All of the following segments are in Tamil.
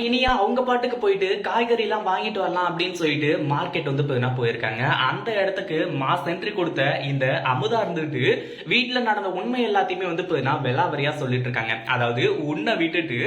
இனியா அவங்க பாட்டுக்கு போயிட்டு காய்கறி எல்லாம் வாங்கிட்டு வரலாம் அப்படின்னு சொல்லிட்டு மார்க்கெட் வந்து போயினா போயிருக்காங்க. அந்த இடத்துக்கு மாஸ் என்ட்ரி கொடுத்த இந்த அமுதா இருந்துட்டு வீட்டுல நடந்த உண்மை எல்லாத்தையுமே வந்து போயினா வெலாவரியா சொல்லிட்டு இருக்காங்க. அதாவது உன்னை விட்டுட்டு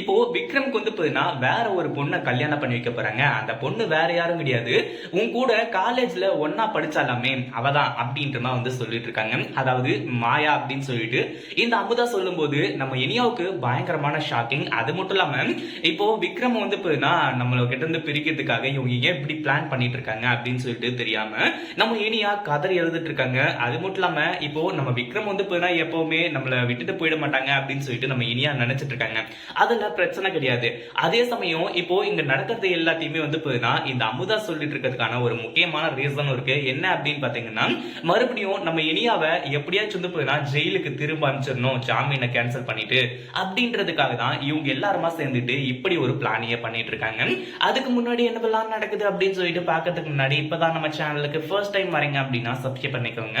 இப்போ விக்ரம்க்கு வந்து போயினா வேற ஒரு பொண்ணை கல்யாணம் பண்ணி வைக்க போறாங்க. அந்த பொண்ணு வேற யாரும் கிடையாது. உன் கூட காலேஜ்ல ஒன்னா படிச்சாலாமே அவதான் அப்படின்ற மாதிரி வந்து சொல்லிட்டு இருக்காங்க. அதாவது மாயா அப்படின்னு சொல்லிட்டு இந்த அமுதா சொல்லும்போது நம்ம இனியாவுக்கு பயங்கரமான ஷாக்கிங் அது மட்டும் இல்லாம இப்போ விக்ரம் வந்து இப்போனா நம்மள கிட்ட இருந்து பிரிக்கிறதுக்காக இவங்க ஏன் இப்படி பிளான் பண்ணிட்டு இருக்காங்க அப்படின்னு சொல்லிட்டு தெரியாம நம்ம இனியா கதறி எழுதிட்டு இருக்காங்க. அது மட்டும் இல்லாம இப்போ நம்ம விக்ரம் வந்து இப்போனா எப்பவுமே நம்மள விட்டுட்டு போயிட மாட்டாங்க அப்படின்னு சொல்லிட்டு நம்ம இனியா நினைச்சிட்டு இருக்காங்க. அதுல பிரச்சனை கிடையாது. அதே சமயம் இப்போ இங்க நடக்கிறது எல்லாத்தையுமே வந்து போனா இந்த அமுதா சொல்லிட்டு இருக்கிறதுக்கான ஒரு முக்கியமான ரீசனும் இருக்கு. என்ன அப்படின்னு பாத்தீங்கன்னா மறுபடியும் நம்ம இனியாவை எப்படியாச்சும் வந்து போனா ஜெயிலுக்கு திரும்ப அனுப்பிச்சிடணும் ஜாமீனை கேன்சல் பண்ணிட்டு அப்படின்றதுக்காக தான் இவங்க எல்லாருமா சேர்ந்துட்டு இப்படி ஒரு பிளானியே பண்ணிட்டு இருக்காங்க அதுக்கு முன்னாடி என்னவெல்லாம் நடக்குது அப்படின்னு சொல்லிட்டு பார்க்கறதுக்கு முன்னாடி இப்பதான் நம்ம சேனலுக்கு ஃபர்ஸ்ட் டைம் வரீங்க அப்படின்னா சப்ஸ்கிரைப் பண்ணிக்கோங்க.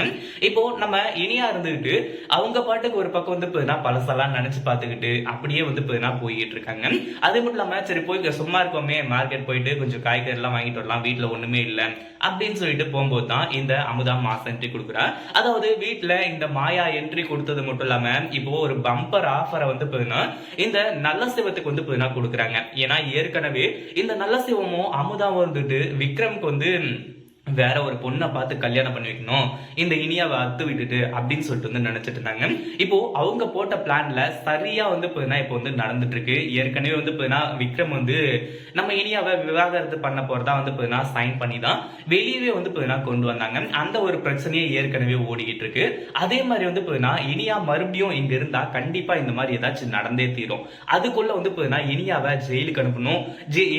இப்போ நம்ம இனியா இருந்துகிட்டு அவங்க பாட்டுக்கு ஒரு பக்கம் வந்து போதுனா பழசெல்லாம் நினைச்சு பார்த்துக்கிட்டு அப்படியே வந்து போதுனா போயிட்டு இருக்காங்க அது மட்டும் இல்லாம சரி போய் சும்மா இருக்கோமே மார்க்கெட் போயிட்டு கொஞ்சம் காய்கறி எல்லாம் வாங்கிட்டு வரலாம் வீட்டுல ஒண்ணுமே இல்லை அப்படின்னு சொல்லிட்டு போகும்போது தான் இந்த அமுதா மாசம் என்ட்ரி கொடுக்குறா. அதாவது வீட்டுல இந்த மாயா என்ட்ரி கொடுத்தது மட்டும் இல்லாம இப்போ ஒரு பம்பர் ஆஃபரை வந்து போதுனா இந்த நல்ல சிவத்துக்கு வந்து போதுனா கொடுக்குறாங்க. ஏன்னா ஏற்கனவே இந்த நல்ல சிவமும் அமுதாவும் வந்துட்டு விக்ரம்க்கு வந்து வேற ஒரு பொண்ணை பார்த்து கல்யாணம் பண்ணி வைக்கணும். இந்த இனியாவை அத்து விட்டுட்டு அப்படின்னு சொல்லிட்டு வந்து நினைச்சிட்டு இருந்தாங்க. இப்போ அவங்க போட்ட பிளான்ல சரியா வந்து போதுனா இப்போ வந்து நடந்துட்டு இருக்கு. ஏற்கனவே வந்து பார்த்தீங்கன்னா விக்ரம் வந்து நம்ம இனியாவை விவாகரத்து பண்ண போறதா வந்து போதுனா சைன் பண்ணி தான் வெளியவே வந்து போதுனா கொண்டு வந்தாங்க. அந்த ஒரு பிரச்சனையே ஏற்கனவே ஓடிக்கிட்டு இருக்கு. அதே மாதிரி வந்து போதுனா இனியா மறுபடியும் இங்க இருந்தா கண்டிப்பா இந்த மாதிரி ஏதாச்சும் நடந்தே தீரும். அதுக்குள்ள வந்து போதுனா இனியாவை ஜெயிலுக்கு அனுப்பணும்.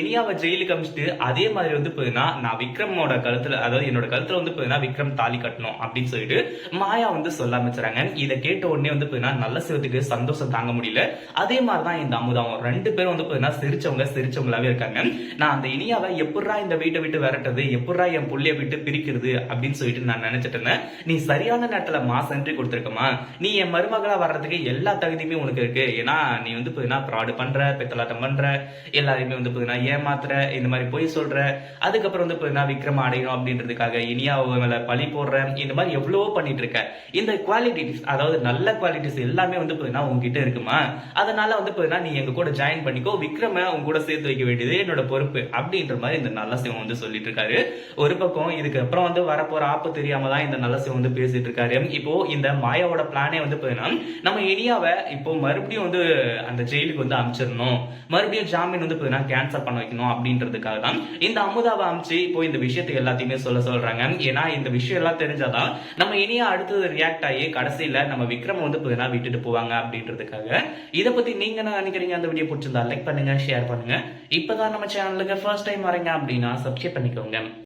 இனியாவை ஜெயிலுக்கு அனுப்பிச்சிட்டு அதே மாதிரி வந்து போதுனா நான் விக்ரமோட கழுத்துல அதாவது என்னோட கழுத்துல வந்து போதுனா விக்ரம் தாலி கட்டணும் அப்படின்னு சொல்லிட்டு மாயா வந்து சொல்ல ஆரம்பிச்சுறாங்க இதை கேட்ட உடனே வந்து போதுனா நல்ல சிவத்துக்கு சந்தோஷம் தாங்க முடியல. அதே மாதிரிதான் இந்த அமுதாவும். ரெண்டு பேரும் வந்து பார்த்தீங்கன்னா சிரிச்சவங்க சிரிச்சவங்களாவே இருக்காங்க. நான் அந்த இனியாவை எப்படா இந்த வீட்டை விட்டு விரட்டது எப்படா என் புள்ளைய விட்டு பிரிக்கிறது? அப்படின்னு சொல்லிட்டு நான் நினைச்சிட்டு இருந்தேன். நீ சரியான நேரத்துல மாஸ் என்ட்ரி கொடுத்துருக்கமா நீ என் மருமகளா வர்றதுக்கு எல்லா தகுதியுமே உனக்கு இருக்கு. ஏன்னா நீ வந்து பார்த்தீங்கன்னா ஃப்ராடு பண்ற பித்தலாட்டம் பண்ற எல்லாரையுமே வந்து பார்த்தீங்கன்னா ஏமாத்துற இந்த மாதிரி பொய் சொல்ற. அதுக்கப்புறம் வந்து பார்த்தீங்கன்னா விக்ரம் அடையணும் அப்படின்னு அப்படின்றதுக்காக இனியா மேல பழி போடுற இந்த மாதிரி எவ்வளவோ பண்ணிட்டு இருக்க இந்த குவாலிட்டிஸ் அதாவது நல்ல குவாலிட்டிஸ் எல்லாமே வந்து போதுனா உங்ககிட்ட இருக்குமா? அதனால வந்து பாத்தீங்கன்னா நீ எங்க கூட ஜாயின் பண்ணிக்கோ விக்ரம உங்க கூட சேர்த்து வைக்க வேண்டியது என்னோட பொறுப்பு அப்படின்ற மாதிரி இந்த நல்ல சிவம் வந்து சொல்லிட்டு இருக்காரு ஒரு பக்கம் இதுக்கு அப்புறம் வந்து வரப்போற ஆப்பு தெரியாம தான் இந்த நல்ல சிவம் வந்து பேசிட்டு இருக்காரு இப்போ இந்த மாயாவோட பிளானே வந்து பாத்தீங்கன்னா நம்ம இனியாவை இப்போ மறுபடியும் வந்து அந்த ஜெயிலுக்கு வந்து அமைச்சிடணும். மறுபடியும் ஜாமீன் வந்து பாத்தீங்கன்னா கேன்சல் பண்ண வைக்கணும் அப்படின்றதுக்காக தான் இந்த அமுதாவை அமைச்சு இப்போ இந்த விஷயத்தை எல்லாத்தையுமே சொல்ல சொல்றாங்க. ஏன்னா இந்த விஷயம் எல்லாம் தெரிஞ்சாதான் நம்ம இனியா அடுத்தது ரியாக்ட் ஆகி கடைசியில நம்ம விக்ரம் வந்து போயினா விட்டுட்டு போவாங்க அப்படின்றதுக்காக. இதை பத்தி நீங்க என்ன நினைக்கிறீங்க? அந்த வீடியோ பிடிச்சிருந்தா லைக் பண்ணுங்க ஷேர் பண்ணுங்க. இப்பதான் நம்ம சேனலுக்கு ஃபர்ஸ்ட் டைம் வரீங்க அப்படின்னா சப்ஸ்கிரைப் பண்ணிக்கோங்க.